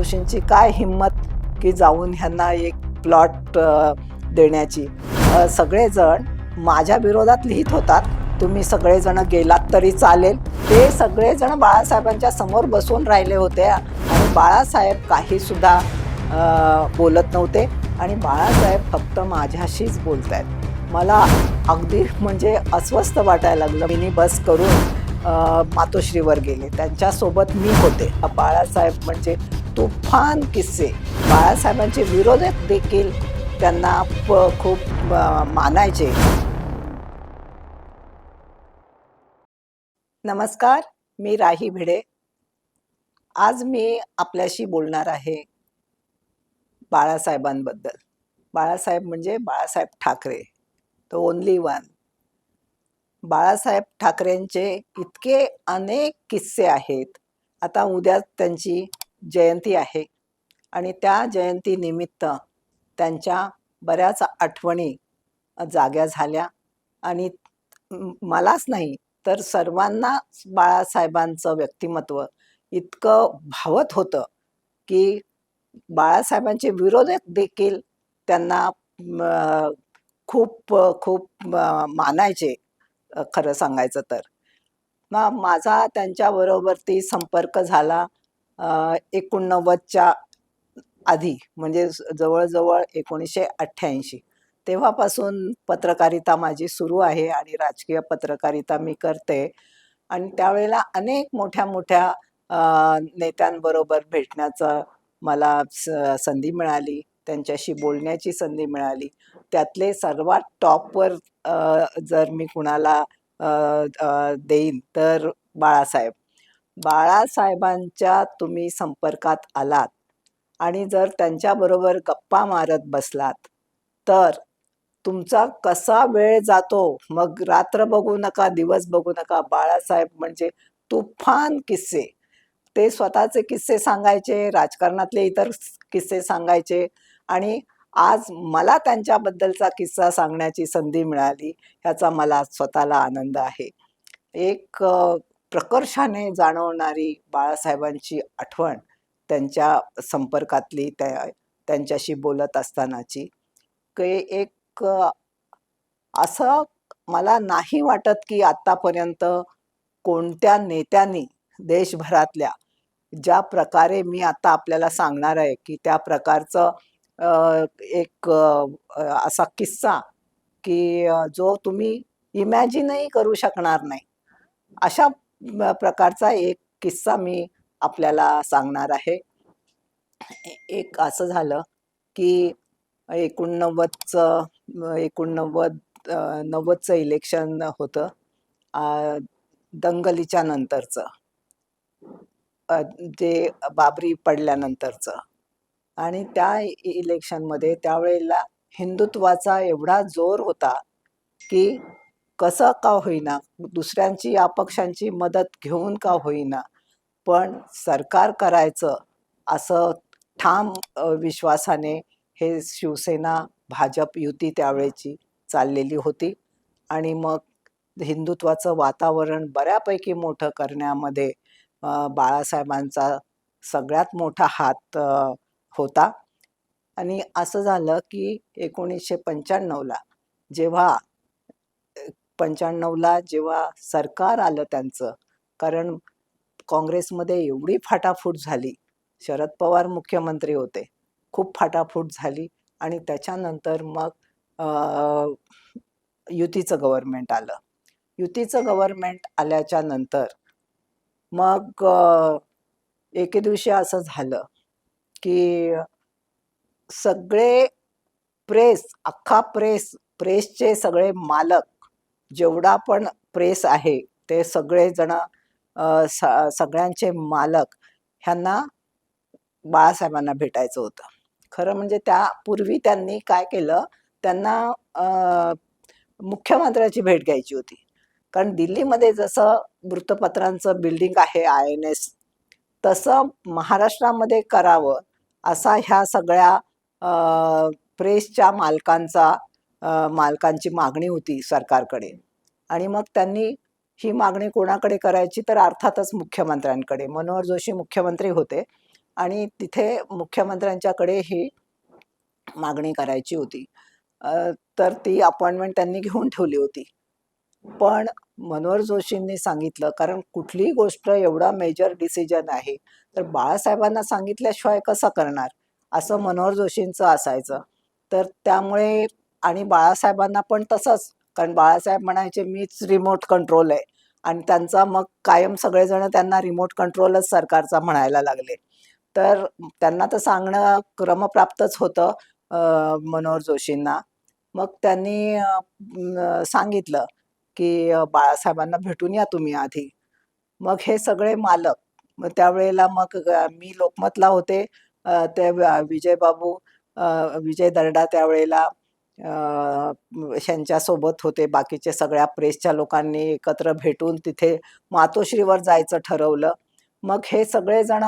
जोशींची काय हिंमत की जाऊन ह्यांना एक प्लॉट देण्याची? सगळेजण माझ्या विरोधात लिहित होतात. तुम्ही सगळेजण गेलात तरी चालेल. ते सगळेजण बाळासाहेबांच्या समोर बसून राहिले होते आणि बाळासाहेब काहीसुद्धा बोलत नव्हते आणि बाळासाहेब फक्त माझ्याशीच बोलत आहेत मला अगदी म्हणजे अस्वस्थ वाटायला लागलं. मिनी बस करून मातोश्रीवर गेले. त्यांच्यासोबत मी होते. बाळासाहेब म्हणजे तुफान किस्से बाळासाहेबांचे विरोधक देखील त्यांना खूप मानायचे. नमस्कार मी राही भिडे. आज मी आपल्याशी बोलणार आहे बाळासाहेबांबद्दल. बाळासाहेब म्हणजे बाळासाहेब ठाकरे. तो ओनली वन बाळासाहेब ठाकरेंचे इतके अनेक किस्से आहेत. आता उद्या त्यांची जयंती आहे. आणि त्या जयंतीनिमित्त त्यांच्या बऱ्याच आठवणी जाग्या झाल्या. आणि मलाच नाही तर सर्वांना बाळासाहेबांचं व्यक्तिमत्व इतकं भावत होतं की बाळासाहेबांचे विरोधक देखील त्यांना खूप खूप मानायचे खरं सांगायचं तर. मग माझा त्यांच्याबरोबर ती संपर्क झाला. एकोणनव्वदच्या आधी म्हणजे जवळजवळ एकोणीसशे अठ्ठ्याऐंशी. तेव्हापासून पत्रकारिता माझी सुरू आहे आणि राजकीय पत्रकारिता मी करते. आणि त्यावेळेला अनेक मोठ्या मोठ्या नेत्यांबरोबर भेटण्याचं मला स- संधी मिळाली. त्यांच्याशी बोलण्याची संधी मिळाली. त्यातले सर्वात टॉपवर जर मी कुणाला देईन तर बाळासाहेब बाळासाहेबांच्या तुम्ही संपर्कात आलात आणि जर त्यांच्याबरोबर गप्पा मारत बसलात तर तुमचा कसा वेळ जातो? मग रात्र बघू नका दिवस बघू नका. बाळासाहेब म्हणजे तुफान किस्से. ते स्वतःचे किस्से सांगायचे राजकारणातले इतर किस्से सांगायचे आणि आज मला त्यांच्याबद्दलचा किस्सा सांगण्याची संधी मिळाली ह्याचा मला स्वतःला आनंद आहे. एक प्रकर्षाने जाणवणारी बाळासाहेबांची आठवण त्यांच्या संपर्कातली त्या त्यांच्याशी बोलत असतानाची. की एक असं मला नाही वाटत की आत्तापर्यंत कोणत्या नेत्यांनी देशभरातल्या ज्या प्रकारे मी आता आपल्याला सांगणार आहे की त्या प्रकारचं एक असा किस्सा की जो तुम्ही इमॅजिनही करू शकणार नाही. अशा प्रकारचा एक किस्सा मी आपल्याला सांगणार आहे. एक असं झालं की एकोणनव्वदचं एकोणनव्वद नव्वदचं इलेक्शन होतं. दंगलीच्या नंतरचं. जे बाबरी पडल्यानंतरचं. आणि त्या इलेक्शनमध्ये त्यावेळेला हिंदुत्वाचा एवढा जोर होता की कसं का होईना? दुसऱ्यांची अपक्षांची मदत घेऊन का होईना? पण सरकार करायचं असं ठाम विश्वासाने हे शिवसेना भाजप युती त्यावेळेची चाललेली होती. आणि मग हिंदुत्वाचं वातावरण बऱ्यापैकी मोठं करण्यामध्ये बाळासाहेबांचा सगळ्यात मोठा हात होता. आणि असं झालं की एकोणीसशे पंच्याण्णवला जेव्हा पंच्याण्णवला जेव्हा सरकार आलं त्यांचं कारण काँग्रेसमध्ये एवढी फाटाफूट झाली. शरद पवार मुख्यमंत्री होते. खूप फाटाफूट झाली आणि त्याच्यानंतर मग युतीचं गव्हर्नमेंट आलं. युतीचं गव्हर्नमेंट आल्याच्यानंतर मग एके दिवशी असं झालं की सगळे प्रेस अख्खा प्रेस प्रेसचे सगळे मालक जेवढा पण प्रेस आहे ते सगळेजण स- सगळ्यांचे मालक ह्यांना बाळासाहेबांना भेटायचं होतं. खरं म्हणजे त्यापूर्वी त्यांनी काय केलं त्यांना मुख्यमंत्र्याची भेट घ्यायची होती. कारण दिल्लीमध्ये जसं वृत्तपत्रांचं बिल्डिंग आहे आय एन एस तसं महाराष्ट्रामध्ये करावं असा ह्या सगळ्या प्रेसच्या मालकांचा मालकांची मागणी होती सरकारकडे. आणि मग त्यांनी ही मागणी कोणाकडे करायची तर अर्थातच मुख्यमंत्र्यांकडे. मनोहर जोशी मुख्यमंत्री होते आणि तिथे मुख्यमंत्र्यांच्याकडे ही मागणी करायची होती. तर ती अपॉइंटमेंट त्यांनी घेऊन ठेवली होती. पण मनोहर जोशींनी सांगितलं कारण कुठलीही गोष्ट एवढा मेजर डिसिजन आहे तर बाळासाहेबांना सांगितल्याशिवाय कसं करणार? असं मनोहर जोशींचं असायचं. तर त्यामुळे आणि बाळासाहेबांना पण तसंच. कारण बाळासाहेब म्हणायचे मीच रिमोट कंट्रोल आहे. आणि त्यांचा मग कायम सगळेजण त्यांना रिमोट कंट्रोलच सरकारचा म्हणायला लागले. तर त्यांना तर सांगणं क्रमप्राप्तच होतं मनोहर जोशींना. मग त्यांनी सांगितलं की बाळासाहेबांना भेटून या तुम्ही आधी. मग हे सगळे मालक मग त्यावेळेला मग मी लोकमतला होते. ते विजयबाबू विजय दर्डा त्यावेळेला ह्यांच्यासोबत होते. बाकीचे सगळ्या प्रेसच्या लोकांनी एकत्र भेटून तिथे मातोश्रीवर जायचं ठरवलं. मग हे सगळेजण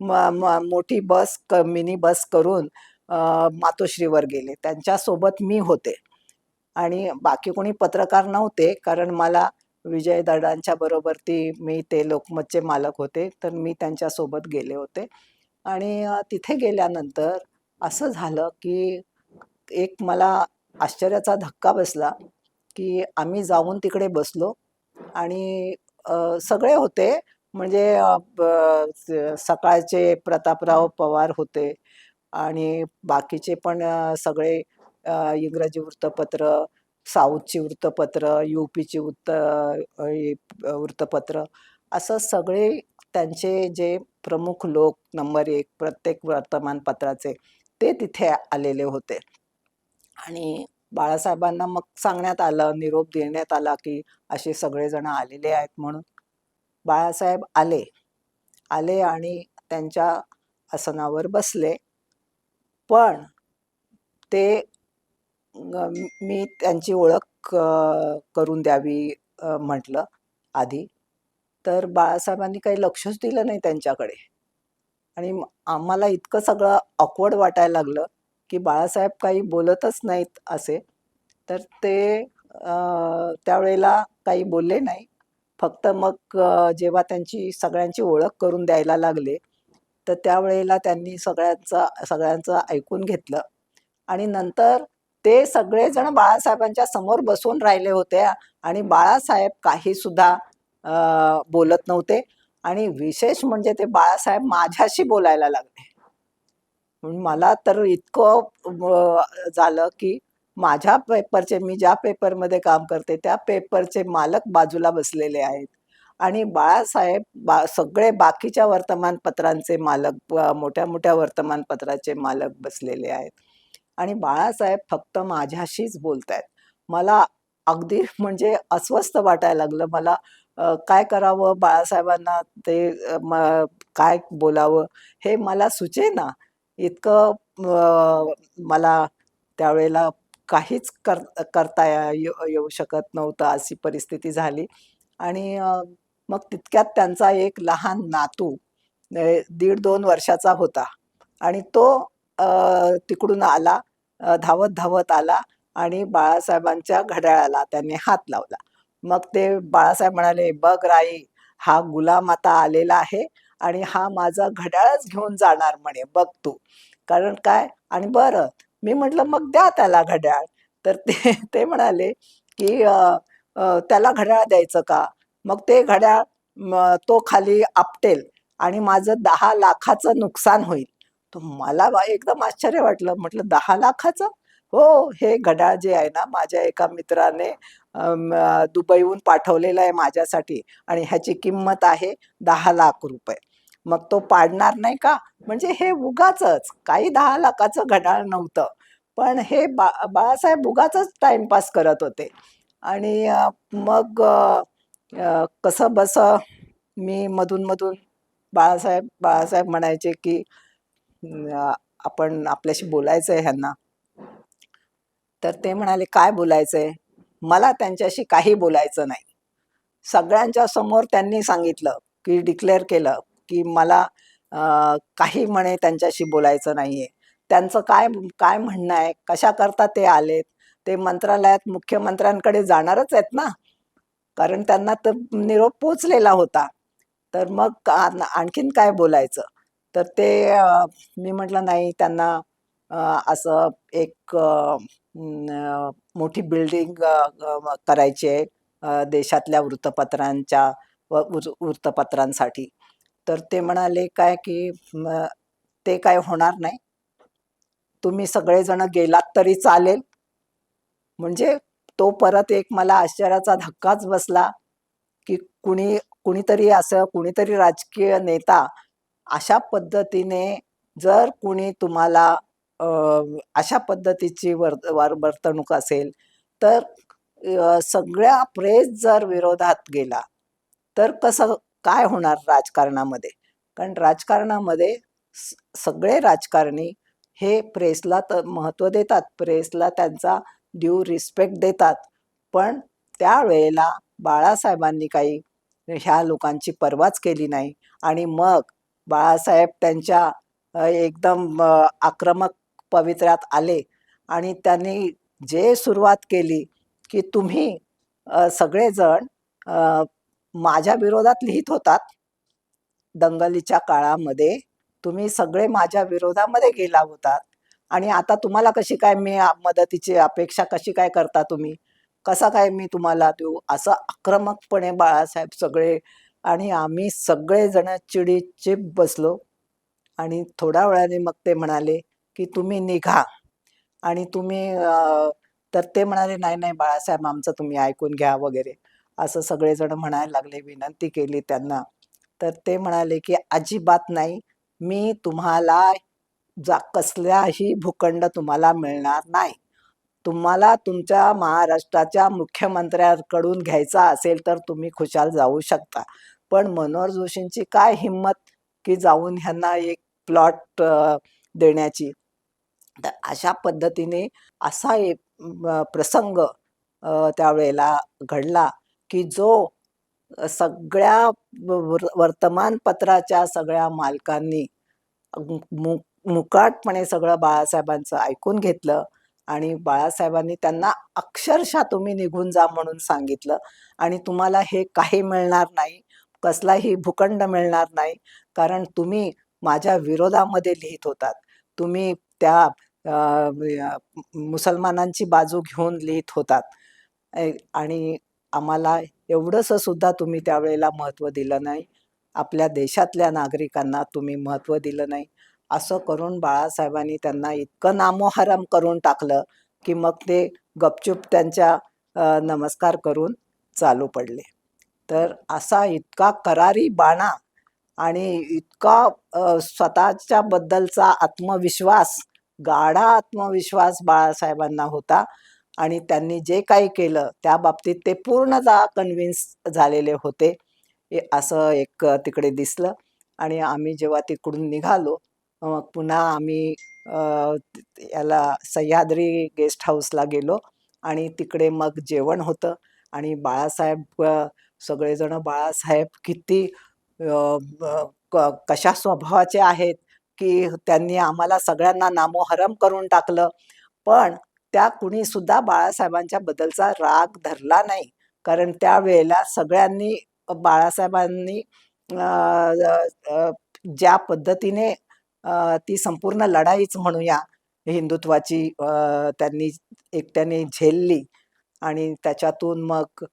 म- म- मोठी बस क मिनी बस करून मातोश्रीवर गेले. त्यांच्यासोबत मी होते. आणि बाकी कोणी पत्रकार नव्हते कारण मला विजय दडांच्या बरोबर ती मी ते लोकमतचे मालक होते तर मी त्यांच्यासोबत गेले होते. आणि तिथे गेल्यानंतर असं झालं की एक मला आश्चर्याचा धक्का बसला की आम्ही जाऊन तिकडे बसलो आणि सगळे होते. म्हणजे सकाळचे प्रतापराव पवार होते आणि बाकीचे पण सगळे इंग्रजी वृत्तपत्र साऊथची वृत्तपत्र यू पीची वृत्त वृत्तपत्र असं सगळे त्यांचे जे प्रमुख लोक नंबर एक प्रत्येक वर्तमानपत्राचे ते तिथे आलेले होते. आणि बाळासाहेबांना मग सांगण्यात आलं निरोप देण्यात आला की असे सगळेजण आलेले आहेत म्हणून. बाळासाहेब आले. आले आणि त्यांच्या आसनावर बसले. पण ते मी त्यांची ओळख करून द्यावी म्हटलं आधी. तर बाळासाहेबांनी काही लक्षच दिलं नाही त्यांच्याकडे. आणि आम्हाला इतकं सगळं ऑकवर्ड वाटायला लागलं. की बाळासाहेब काही बोलतच नाहीत असे तर ते त्यावेळेला काही बोलले नाही. फक्त मग जेव्हा त्यांची सगळ्यांची ओळख करून द्यायला लागले तर त्यावेळेला त्यांनी सगळ्यांचा सगळ्यांचं ऐकून घेतलं. आणि नंतर ते सगळेजण बाळासाहेबांच्या समोर बसून राहिले होते आणि बाळासाहेब काहीसुद्धा बोलत नव्हते. आणि विशेष म्हणजे ते बाळासाहेब माझ्याशी बोलायला लागले. म्हणून मला तर इतकं झालं की माझ्या पेपरचे मी ज्या पेपरमध्ये काम करते त्या पेपरचे मालक बाजूला बसलेले आहेत. आणि बाळासाहेब बा सगळे बाकीच्या वर्तमानपत्रांचे मालक मोठ्या मोठ्या वर्तमानपत्राचे मालक बसलेले आहेत. आणि बाळासाहेब फक्त माझ्याशीच बोलत आहेत मला अगदी म्हणजे अस्वस्थ वाटायला लागलं. मला काय करावं बाळासाहेबांना ते म- काय बोलावं हे मला सुचेना. इतकं मला त्यावेळेला काहीच कर करता येऊ येऊ शकत नव्हतं अशी परिस्थिती झाली. आणि मग तितक्यात त्यांचा एक लहान नातू दीड दोन वर्षाचा होता. आणि तो तिकडून आला धावत धावत आला आणि बाळासाहेबांच्या घड्याळाला त्यांनी हात लावला. मग ते बाळासाहेब म्हणाले बघ राई हा गुलाम आता आलेला आहे आणि हा माझा घड्याळच घेऊन जाणार म्हणे बघ तू. कारण काय? आणि बरं मी म्हटलं मग द्या त्याला घड्याळ. तर ते ते म्हणाले की त्याला घड्याळ द्यायचं का? मग ते घड्याळ तो खाली आपटेल आणि माझं दहा लाखाचं नुकसान होईल. तर मला बा- एकदम आश्चर्य वाटलं. म्हटलं दहा लाखाचं? हो हे घड्याळ जे आहे ना माझ्या एका मित्राने दुबईहून पाठवलेलं आहे माझ्यासाठी आणि ह्याची किंमत आहे दहा लाख रुपये. मग तो पाडणार नाही का? म्हणजे हे उगाच काही दहा लाखाचं घड्याळ नव्हतं. पण हे बा बाळासाहेब उगाचच टाइमपास करत होते. आणि मग कसं बसं मी मधून मधून बाळासाहेब बाळासाहेब म्हणायचे की आपण आपल्याशी बोलायचं आहे ह्यांना. तर ते म्हणाले काय बोलायचं आहे मला त्यांच्याशी काही बोलायचं नाही. सगळ्यांच्या समोर त्यांनी सांगितलं की डिक्लेअर केलं. की मला काही म्हणे त्यांच्याशी बोलायचं नाही आहे त्यांचं काय काय म्हणणं आहे? कशाकरता ते आलेत? ते मंत्रालयात मुख्यमंत्र्यांकडे जाणारच आहेत ना? कारण त्यांना तर निरोप पोचलेला होता. तर मग आणखीन काय बोलायचं? तर ते मी म्हटलं नाही त्यांना असं एक मोठी बिल्डिंग करायची आहे देशातल्या वृत्तपत्रांच्या व वृ- वृत्तपत्रांसाठी. तर ते म्हणाले काय की ते काय होणार नाही. तुम्ही सगळेजण गेलात तरी चालेल. म्हणजे तो परत एक मला आश्चर्याचा धक्काच बसला की कुणी कुणीतरी असं कुणीतरी राजकीय नेता अशा पद्धतीने जर कुणी तुम्हाला अशा पद्धतीची वर वर- वर्तणूक असेल तर सगळ्या प्रेस जर विरोधात गेला तर कसं काय होणार राजकारणामध्ये? कारण राजकारणामध्ये स- सगळे राजकारणी हे प्रेसला तर महत्त्व देतात. प्रेसला त्यांचा ड्यू रिस्पेक्ट देतात. पण त्यावेळेला बाळासाहेबांनी काही ह्या लोकांची पर्वाच केली नाही. आणि मग बाळासाहेब त्यांच्या एकदम आक्रमक पवित्र्यात आले. आणि त्यांनी जे सुरुवात केली की तुम्ही सगळेजण माझ्या विरोधात लिहित होतात. दंगलीच्या काळामध्ये तुम्ही सगळे माझ्या विरोधामध्ये गेला होतात. आणि आता तुम्हाला कशी काय मी मदतीची अपेक्षा कशी काय करता तुम्ही? कसा काय मी तुम्हाला देऊ? असं आक्रमकपणे बाळासाहेब सगळे आणि आम्ही सगळेजण चिडीचिप बसलो. आणि थोड्या वेळाने मग ते म्हणाले की तुम्ही निघा. आणि तुम्ही तर ते म्हणाले नाही नाही बाळासाहेब आमचं तुम्ही ऐकून घ्या वगैरे. असं सगळेजण म्हणायला लागले विनंती केली त्यांना. तर ते म्हणाले की अजिबात नाही. मी तुम्हाला जा कसल्याही भूखंड तुम्हाला मिळणार नाही. तुम्हाला तुमच्या महाराष्ट्राच्या मुख्यमंत्र्यांकडून घ्यायचा असेल तर तुम्ही खुशाल जाऊ शकता. पण मनोहर जोशींची काय हिंमत की जाऊन ह्यांना एक प्लॉट देण्याची? तर अशा पद्धतीने असा एक प्रसंग त्यावेळेला घडला. की जो सगळ्या वर्तमानपत्राच्या सगळ्या मालकांनी मु- मुकाटपणे सगळं बाळासाहेबांचं ऐकून घेतलं आणि बाळासाहेबांनी त्यांना अक्षरशः तुम्ही निघून जा म्हणून सांगितलं आणि तुम्हाला हे काही मिळणार नाही कसलाही भूखंड मिळणार नाही कारण तुम्ही माझ्या विरोधामध्ये लिहित होतात. तुम्ही त्या मुसलमानांची बाजू घेऊन लिहित होतात. आणि आम्हाला एवढंसं सुद्धा तुम्ही त्यावेळेला महत्त्व दिलं नाही. आपल्या देशातल्या नागरिकांना तुम्ही महत्त्व दिलं नाही. असं करून बाळासाहेबांनी त्यांना इतकं नामोहरम करून टाकलं की मग ते गपचूप त्यांच्या नमस्कार करून चालू पडले. तर असा इतका करारी बाणा आणि इतका स्वतःच्या बद्दलचा आत्मविश्वास गाढा आत्मविश्वास बाळासाहेबांना होता आणि त्यांनी जे काही केलं त्या बाबतीत ते पूर्णतः कन्व्हिन्स झालेले होते. असं एक तिकडे दिसलं. आणि आम्ही जेव्हा तिकडून निघालो मग पुन्हा आम्ही याला सह्याद्री गेस्ट हाऊसला गेलो. आणि तिकडे मग जेवण होतं. आणि बाळासाहेब सगळेजणं सगळेजण बाळासाहेब किती क- कशा स्वभावाचे आहेत की त्यांनी आम्हाला सगळ्यांना नामोहरम करून टाकलं. पण त्या कुणी सुद्धा बाळासाहेबांच्या बद्दलचा राग धरला नाही. कारण त्यावेळेला सगळ्यांनी बाळासाहेबांनी ज्या पद्धतीने ती संपूर्ण लढाईच म्हणूया हिंदुत्वाची त्यांनी एकट्याने झेलली आणि त्याच्यातून मग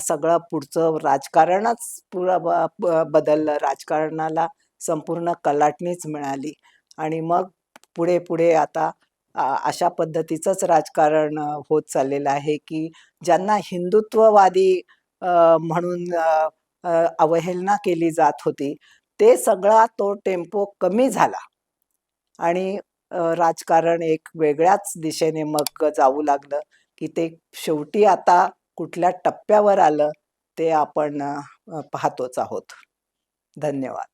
सगळं पुढचं राजकारणच ब- ब- बदललं. राजकारणाला संपूर्ण कलाटणीच मिळाली आणि मग पुढे पुढे आता अशा पद्धतीचंच राजकारण होत चाललेलं आहे की ज्यांना हिंदुत्ववादी म्हणून अवहेलना केली जात होती ते सगळा तो टेम्पो कमी झाला. आणि राजकारण एक वेगळ्याच दिशेने मग जाऊ लागलं की ते शेवटी आता कुठल्या टप्प्यावर आलं ते आपण पाहतोच आहोत. धन्यवाद.